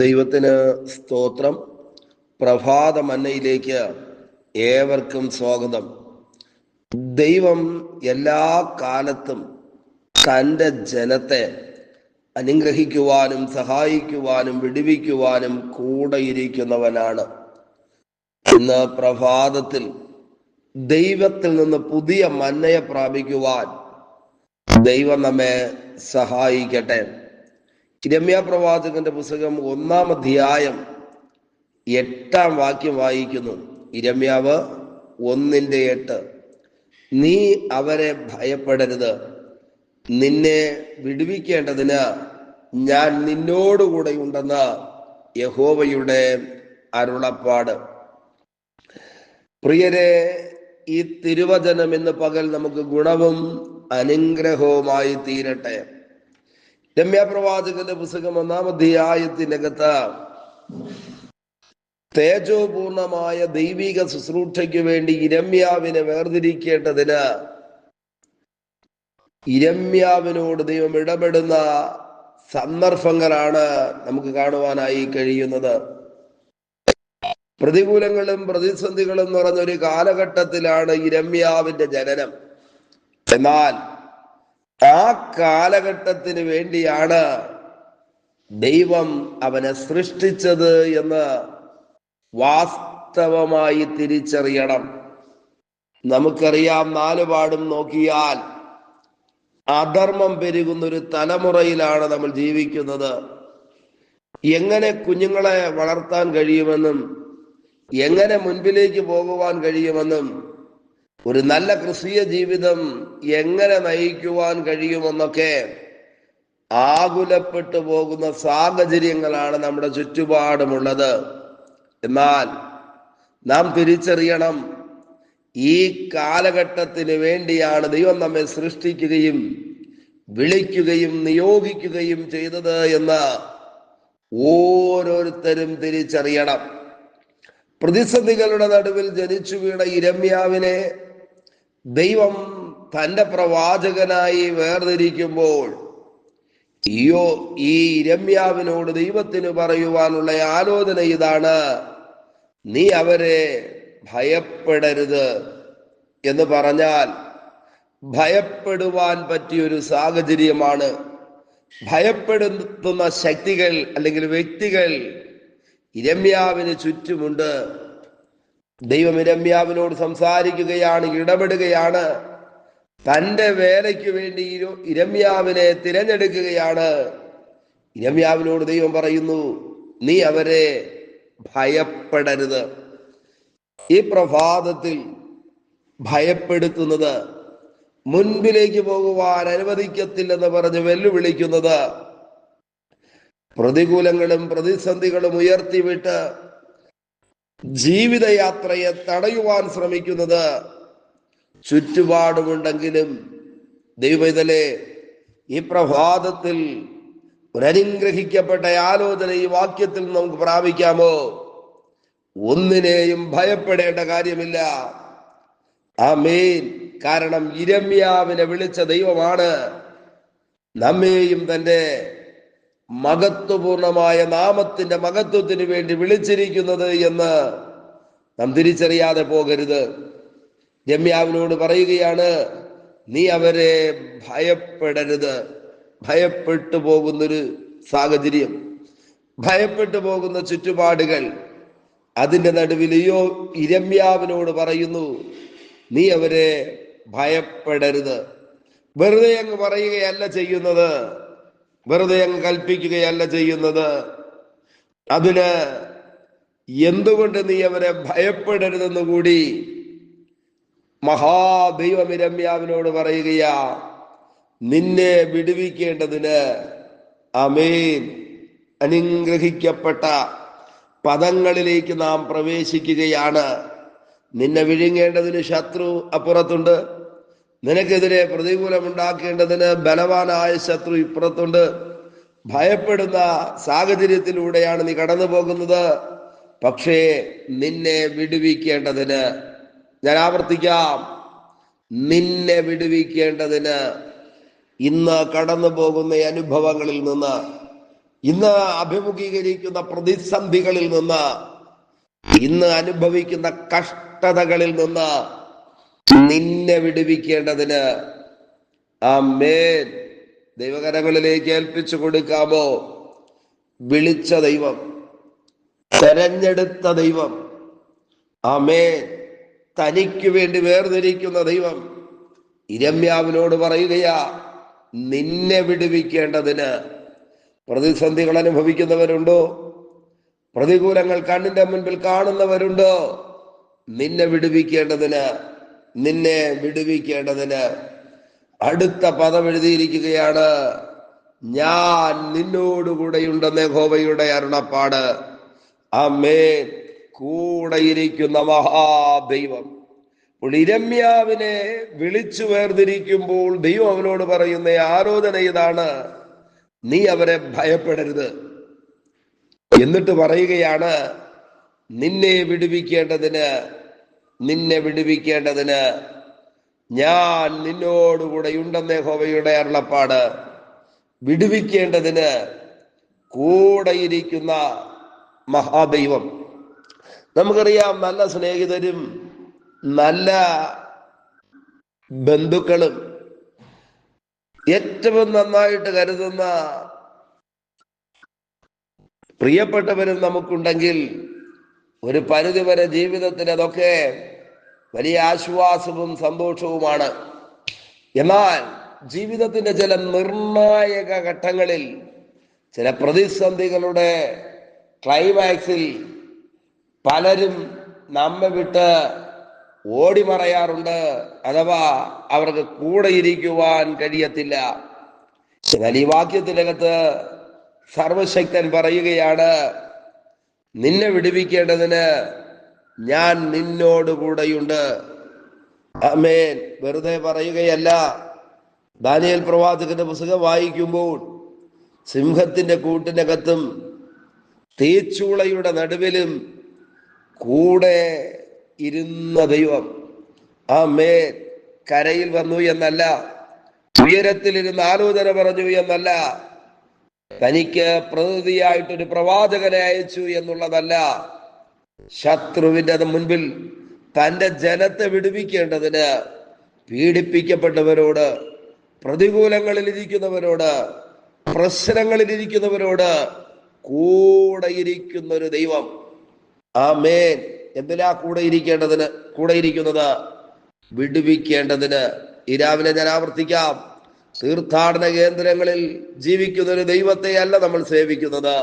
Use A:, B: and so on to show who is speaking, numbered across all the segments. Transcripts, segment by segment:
A: ദൈവത്തിന് സ്തോത്രം. പ്രഭാത മന്നയിലേക്ക് ഏവർക്കും സ്വാഗതം. ദൈവം എല്ലാ കാലത്തും തന്റെ ജനത്തെ അനുഗ്രഹിക്കുവാനും സഹായിക്കുവാനും വിടുവിക്കുവാനും കൂടെയിരിക്കുന്നവനാണ് ഇന്ന് പ്രഭാതത്തിൽ ദൈവത്തിൽ നിന്ന് പുതിയ മന്നയെ പ്രാപിക്കുവാൻ ദൈവം നമ്മെ സഹായിക്കട്ടെ. ഇരമ്യ പ്രവാചകന്റെ പുസ്തകം ഒന്നാം അധ്യായം എട്ടാം വാക്യം വായിക്കുന്നു. ഇരമ്യാവ് ഒന്നിന്റെ എട്ട്. നീ അവരെ ഭയപ്പെടരുത്. നിന്നെ വിടുവിക്കേണ്ടതിന് ഞാൻ നിന്നോടുകൂടെ ഉണ്ടെന്ന് യഹോവയുടെ അരുളപ്പാട്. പ്രിയരെ ഈ തിരുവചനം ഇന്ന് പകൽ നമുക്ക് ഗുണവും അനുഗ്രഹവുമായി തീരട്ടെ. രമ്യപ്രവാചകന്റെ പുസ്തകം ഒന്നാം അധ്യായത്തിനകത്ത് തേജോപൂർണമായ ദൈവിക ശുശ്രൂഷയ്ക്ക് വേണ്ടി ഇരമ്യാവിനെ വേർതിരിക്കേണ്ടതിന് ഇരമ്യാവിനോട് ദൈവം ഇടപെടുന്ന സന്ദർഭങ്ങളാണ് നമുക്ക് കാണുവാനായി കഴിയുന്നത്. പ്രതികൂലങ്ങളും പ്രതിസന്ധികളും നിറഞ്ഞൊരു കാലഘട്ടത്തിലാണ് ഇരമ്യാവിന്റെ ജനനം. എന്നാൽ ആ കാലഘട്ടത്തിന് വേണ്ടിയാണ് ദൈവം അവനെ സൃഷ്ടിച്ചത് എന്ന് വാസ്തവമായി തിരിച്ചറിയണം. നമുക്കറിയാം നാലുപാടും നോക്കിയാൽ അധർമ്മം പെരുകുന്ന ഒരു തലമുറയിലാണ് നമ്മൾ ജീവിക്കുന്നത്. എങ്ങനെ കുഞ്ഞുങ്ങളെ വളർത്താൻ കഴിയുമെന്നും എങ്ങനെ മുൻപിലേക്ക് പോകുവാൻ കഴിയുമെന്നും ഒരു നല്ല ക്രിസ്തീയ ജീവിതം എങ്ങനെ നയിക്കുവാൻ കഴിയുമെന്നൊക്കെ ആകുലപ്പെട്ടു പോകുന്ന സാഹചര്യങ്ങളാണ് നമ്മുടെ ചുറ്റുപാടുമുള്ളത്. എന്നാൽ നാം തിരിച്ചറിയണം ഈ കാലഘട്ടത്തിന് വേണ്ടിയാണ് ദൈവം നമ്മെ സൃഷ്ടിക്കുകയും വിളിക്കുകയും നിയോഗിക്കുകയും ചെയ്തത് എന്ന് ഓരോരുത്തരും തിരിച്ചറിയണം. പ്രതിസന്ധികളുടെ നടുവിൽ ജനിച്ചു വീണ ഇരമ്യാവിനെ ദൈവം തന്റെ പ്രവാചകനായി വേർതിരിക്കുമ്പോൾ ഈയോ ഈ രമ്യാവിനോട് ദൈവത്തിന് പറയുവാനുള്ള ആലോചന ഇതാണ്. നീ അവരെ ഭയപ്പെടരുത് എന്ന് പറഞ്ഞാൽ ഭയപ്പെടുവാൻ പറ്റിയൊരു സാഹചര്യമാണ്. ഭയപ്പെടുത്തുന്ന ശക്തികൾ അല്ലെങ്കിൽ വ്യക്തികൾ ഇരമ്യാവിന് ചുറ്റുമുണ്ട്. ദൈവം ഇരമ്യാവിനോട് സംസാരിക്കുകയാണ് ഇടപെടുകയാണ്. തന്റെ വേലയ്ക്ക് വേണ്ടി ഇരു- ഇരമ്യാവിനെ തിരഞ്ഞെടുക്കുകയാണ്. ഇരമ്യാവിനോട് ദൈവം പറയുന്നു നീ അവരെ ഭയപ്പെടരുത്. ഈ പ്രഭാതത്തിൽ ഭയപ്പെടുത്തുന്നത് മുൻപിലേക്ക് പോകുവാൻ അനുവദിക്കത്തില്ലെന്ന് പറഞ്ഞ് വെല്ലുവിളിക്കുന്നത് പ്രതികൂലങ്ങളും പ്രതിസന്ധികളും ഉയർത്തിവിട്ട് ജീവിതയാത്രയെ തടയുവാൻ ശ്രമിക്കുന്നത് ചുറ്റുപാടുമുണ്ടെങ്കിലും ദൈവത്തിലെ ഈ പ്രഭാതത്തിൽ ഒരനുഗ്രഹിക്കപ്പെട്ട ആലോചന ഈ വാക്യത്തിൽ നമുക്ക് പ്രാപിക്കാമോ? ഒന്നിനെയും ഭയപ്പെടേണ്ട കാര്യമില്ല. ആ ആമേൻ. കാരണം ഇരമ്യാവിനെ വിളിച്ച ദൈവമാണ് നമ്മെയും തന്റെ മഹത്വപൂർണമായ നാമത്തിന്റെ മഹത്വത്തിന് വേണ്ടി വിളിച്ചിരിക്കുന്നത് എന്ന് നാം തിരിച്ചറിയാതെ പോകരുത്. രമ്യാവിനോട് പറയുകയാണ് നീ അവരെ ഭയപ്പെടരുത്. ഭയപ്പെട്ടു പോകുന്നൊരു സാഹചര്യം. ഭയപ്പെട്ടു പോകുന്ന ചുറ്റുപാടുകൾ. അതിന്റെ നടുവിൽ അയ്യോ ഇരമ്യാവിനോട് പറയുന്നു നീ അവരെ ഭയപ്പെടരുത്. വെറുതെ അങ്ങ് പറയുകയല്ല ചെയ്യുന്നത്. വെറുതെ അങ്ങ് കൽപ്പിക്കുകയല്ല ചെയ്യുന്നത്. അതിന് എന്തുകൊണ്ട് നീ അവരെ ഭയപ്പെടരുതെന്ന് കൂടി മഹാദൈവം ഇരമ്യാവിനോട് പറയുകയാ നിന്നെ വിടുവിക്കേണ്ടതിന് അമേൻ അനുഗ്രഹിക്കപ്പെട്ട പദങ്ങളിലേക്ക് നാം പ്രവേശിക്കുകയാണ്. നിന്നെ വിഴുങ്ങേണ്ടതിന് ശത്രു അപ്പുറത്തുണ്ട്. നിനക്കെതിരെ പ്രതികൂലമുണ്ടാക്കേണ്ടതിന് ബലവാനായ ശത്രു ഇപ്പുറത്തുണ്ട്. ഭയപ്പെടുന്ന സാഹചര്യത്തിലൂടെയാണ് നീ കടന്നു പോകുന്നത് പക്ഷേ നിന്നെ വിടുവിക്കേണ്ടതിന് ഞാൻ ആവർത്തിക്കാം നിന്നെ വിടുവിക്കേണ്ടതിന് ഇന്ന് കടന്നു പോകുന്ന അനുഭവങ്ങളിൽ നിന്ന് ഇന്ന് അഭിമുഖീകരിക്കുന്ന പ്രതിസന്ധികളിൽ നിന്ന് ഇന്ന് അനുഭവിക്കുന്ന കഷ്ടതകളിൽ നിന്ന് നിന്നെ വിടുവിക്കേണ്ടതിന് ആ മേൻ ദൈവകരങ്ങളിലേക്ക് ഏൽപ്പിച്ചു കൊടുക്കാമോ? വിളിച്ച ദൈവം തെരഞ്ഞെടുത്ത ദൈവം ആ മേൽ തനിക്ക് വേണ്ടി വേർതിരിക്കുന്ന ദൈവം ഇരമ്യാവിനോട് പറയുകയാ നിന്നെ വിടുവിക്കേണ്ടതിന്. പ്രതിസന്ധികൾ അനുഭവിക്കുന്നവരുണ്ടോ? പ്രതികൂലങ്ങൾ കണ്ണിന്റെ മുൻപിൽ കാണുന്നവരുണ്ടോ? നിന്നെ വിടുവിക്കേണ്ടതിന്. നിന്നെ വിടുവിക്കേണ്ടതിന് അടുത്ത പദം എഴുതിയിരിക്കുകയാണ് ഞാൻ നിന്നോടുകൂടെയുണ്ടെന്ന് യഹോവയുടെ അരുണപ്പാട് അമ്മേ കൂടെയിരിക്കുന്ന മഹാദൈവം. ഇരമ്യാവിനെ വിളിച്ചു വേർതിരിക്കുമ്പോൾ ദൈവം അവനോട് പറയുന്ന ആരോധന ഇതാണ്. നീ അവരെ ഭയപ്പെടരുത്. എന്നിട്ട് പറയുകയാണ് നിന്നെ വിടുവിക്കേണ്ടതിന് നിന്നെ വിടുവിക്കേണ്ടതിന് ഞാൻ നിന്നോടുകൂടെ ഉണ്ടെന്നേ ഹോവയുടെ അരുളപ്പാട്. വിടുവിക്കേണ്ടതിന് കൂടെയിരിക്കുന്ന മഹാദൈവം. നമുക്കറിയാം നല്ല സ്നേഹിതരും നല്ല ബന്ധുക്കളും ഏറ്റവും നന്നായിട്ട് കരുതുന്ന പ്രിയപ്പെട്ടവരും നമുക്കുണ്ടെങ്കിൽ ഒരു പരിധി വരെ ജീവിതത്തിൽ അതൊക്കെ വലിയ ആശ്വാസവും സന്തോഷവുമാണ്. എന്നാൽ ജീവിതത്തിന്റെ ചില നിർണായക ഘട്ടങ്ങളിൽ ചില പ്രതിസന്ധികളുടെ ക്ലൈമാക്സിൽ പലരും നമ്മെ വിട്ട് ഓടി മറയാറുണ്ട് അഥവാ അവർക്ക് കൂടെ ഇരിക്കുവാൻ കഴിയത്തില്ല. എന്നാൽ ഈ വാക്യത്തിനകത്ത് സർവശക്തൻ പറയുകയാണ് നിന്നെ വിടുവിക്കേണ്ടതിന് ഞാൻ നിന്നോട് കൂടെയുണ്ട്. അമേൻ വെറുതെ പറയുകയല്ല. ദാനിയൽ പ്രവാചകന്റെ പുസ്തകം വായിക്കുമ്പോൾ സിംഹത്തിന്റെ കൂട്ടിനകത്തും തീച്ചൂളയുടെ നടുവിലും കൂടെ ഇരുന്ന ദൈവം. ആ മേൽ കരയിൽ വന്നു എന്നല്ല ഉയരത്തിലിരുന്ന് ആലോചന പറഞ്ഞു എന്നല്ല തനിക്ക് പ്രതിനിധിയായിട്ടൊരു പ്രവാചകനെ അയച്ചു എന്നുള്ളതല്ല ശത്രുവിന്റെ മുൻപിൽ തന്റെ ജനത്തെ വിടുവിക്കേണ്ടതിന് പീഡിപ്പിക്കപ്പെട്ടവരോട് പ്രതികൂലങ്ങളിൽ ഇരിക്കുന്നവരോട് പ്രശ്നങ്ങളിൽ ഇരിക്കുന്നവരോട് കൂടെ ഇരിക്കുന്ന ഒരു ദൈവം. ആ മേൻ എന്തിനാ കൂടെ ഇരിക്കേണ്ടതിന്? കൂടെ ഇരിക്കുന്നത് വിടുവിക്കേണ്ടതിന്. ഈ രാവിലെ ഞാൻ ആവർത്തിക്കാം. തീർത്ഥാടന കേന്ദ്രങ്ങളിൽ ജീവിക്കുന്ന ഒരു ദൈവത്തെ അല്ല നമ്മൾ സേവിക്കുന്നത്.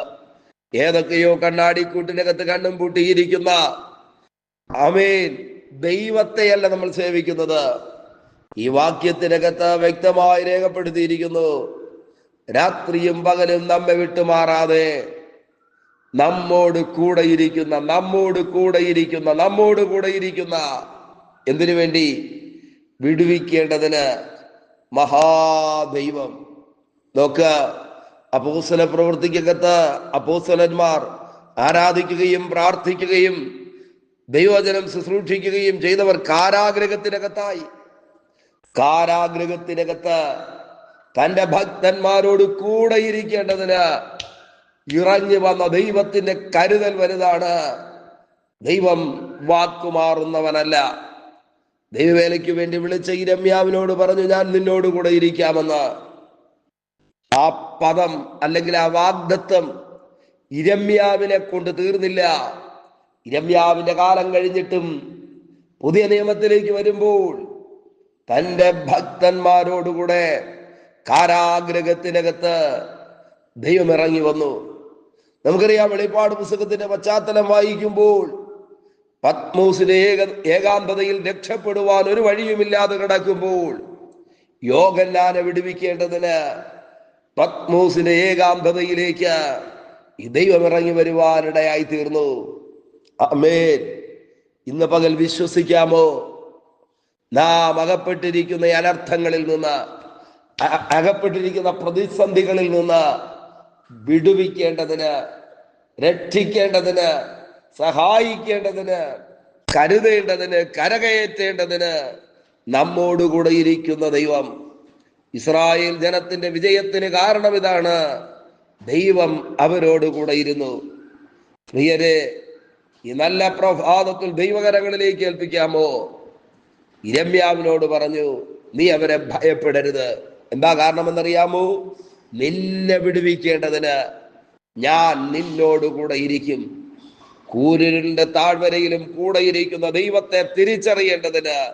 A: ഏതൊക്കെയോ കണ്ണാടിക്കൂട്ടിനകത്ത് കണ്ണും പൂട്ടിയിരിക്കുന്ന അമേൻ ദൈവത്തെയല്ല നമ്മൾ സേവിക്കുന്നത്. ഈ വാക്യത്തിനകത്ത് വ്യക്തമായി രേഖപ്പെടുത്തിയിരിക്കുന്നു. രാത്രിയും പകലും നമ്മെ വിട്ടുമാറാതെ നമ്മോട് കൂടെ ഇരിക്കുന്ന നമ്മോട് കൂടെ ഇരിക്കുന്ന നമ്മോട് കൂടെ ഇരിക്കുന്ന എന്തിനു വേണ്ടി വിടുവിക്കേണ്ടതിന് മഹാദൈവം. നോക്കുക അപ്പോസല പ്രവർത്തിക്കകത്ത് അപ്പോസലന്മാർ ആരാധിക്കുകയും പ്രാർത്ഥിക്കുകയും ദൈവജനം ശുശ്രൂഷിക്കുകയും ചെയ്തവർ കാരാഗ്രഹത്തിനകത്തായി. കാരാഗ്രഹത്തിനകത്ത് തന്റെ ഭക്തന്മാരോട് കൂടെ ഇരിക്കേണ്ടതിന് ഇറങ്ങി വന്ന ദൈവത്തിന്റെ കരുതൽ വലുതാണ്. ദൈവം വാക്കുമാറുന്നവനല്ല. ദൈവവേലയ്ക്ക് വേണ്ടി വിളിച്ച ഈ രമ്യാവിനോട് പറഞ്ഞു ഞാൻ നിന്നോട് കൂടെ ഇരിക്കാമെന്ന്. ആ പദം അല്ലെങ്കിൽ ആ വാഗ്ദത്വം ഇരമ്യാവിനെ കൊണ്ട് തീർന്നില്ല. ഇരമ്യാവിന്റെ കാലം കഴിഞ്ഞിട്ടും പുതിയ നിയമത്തിലേക്ക് വരുമ്പോൾ തന്റെ ഭക്തന്മാരോടുകൂടെ കാരാഗ്രഹത്തിനകത്ത് ദൈവം ഇറങ്ങി വന്നു. നമുക്കറിയാം വെളിപ്പാട് പുസ്തകത്തിന്റെ പശ്ചാത്തലം വായിക്കുമ്പോൾ പത്മൂസിന്റെ ഏക ഏകാന്തതയിൽ രക്ഷപ്പെടുവാൻ ഒരു വഴിയുമില്ലാതെ കിടക്കുമ്പോൾ യോഗല്ലാനെ വിടുവിക്കേണ്ടതിന് പത്മൂസിന്റെ ഏകാന്തതയിലേക്ക് ദൈവം ഇറങ്ങി വരുവാനിടയായി തീർന്നു. അമേൻ ഇന്ന് പകൽ വിശ്വസിക്കാമോ? നാം അകപ്പെട്ടിരിക്കുന്ന അനർത്ഥങ്ങളിൽ നിന്ന് അകപ്പെട്ടിരിക്കുന്ന പ്രതിസന്ധികളിൽ നിന്ന് വിടുവിക്കേണ്ടതിന് രക്ഷിക്കേണ്ടതിന് സഹായിക്കേണ്ടതിന് കരുതേണ്ടതിന് കരകയറ്റേണ്ടതിന് നമ്മോടുകൂടെ ഇരിക്കുന്ന ദൈവം. ഇസ്രായേൽ ജനത്തിന്റെ വിജയത്തിന് കാരണം ഇതാണ്. ദൈവം അവരോടുകൂടെ ഇരുന്നു. പ്രിയരെ ഈ നല്ല പ്രഭാതത്തിൽ ദൈവകരങ്ങളിലേക്ക് ഏൽപ്പിക്കാമോ? ഇരമ്യാവിനോട് പറഞ്ഞു നീ അവരെ ഭയപ്പെടരുത്. എന്താ കാരണം എന്നറിയാമോ നിന്നെ വിടുവിക്കേണ്ടതിന് ഞാൻ നിന്നോടുകൂടെ ഇരിക്കും. കൂരിലിന്റെ താഴ്വരയിലും കൂടെയിരിക്കുന്ന ദൈവത്തെ തിരിച്ചറിയേണ്ടതിന്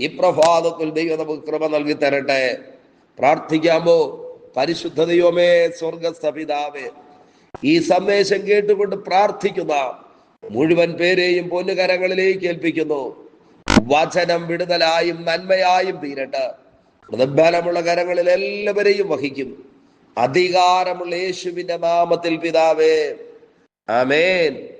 A: ഈ പ്രഭാതത്തിൽ ദൈവം നമുക്ക് കൃപ നൽകി തരട്ടെ. പ്രാർത്ഥിക്കാമോ? പരിശുദ്ധ ദൈവമേ സ്വർഗസ്ഥപിതാവേ ഈ സന്ദേശം കേട്ടുകൊണ്ട് പ്രാർത്ഥിക്കുന്ന മുഴുവൻ പേരെയും പൊന്നുകരങ്ങളിലേക്ക് ഏൽപ്പിക്കുന്നു. വചനം വിടുതലായും നന്മയായും തീരട്ടെ. പ്രതിബലമുള്ള കരങ്ങളിൽ എല്ലാവരെയും വഹിക്കും. അധികാരമുള്ള യേശുവിന്റെ നാമത്തിൽ പിതാവേ amen.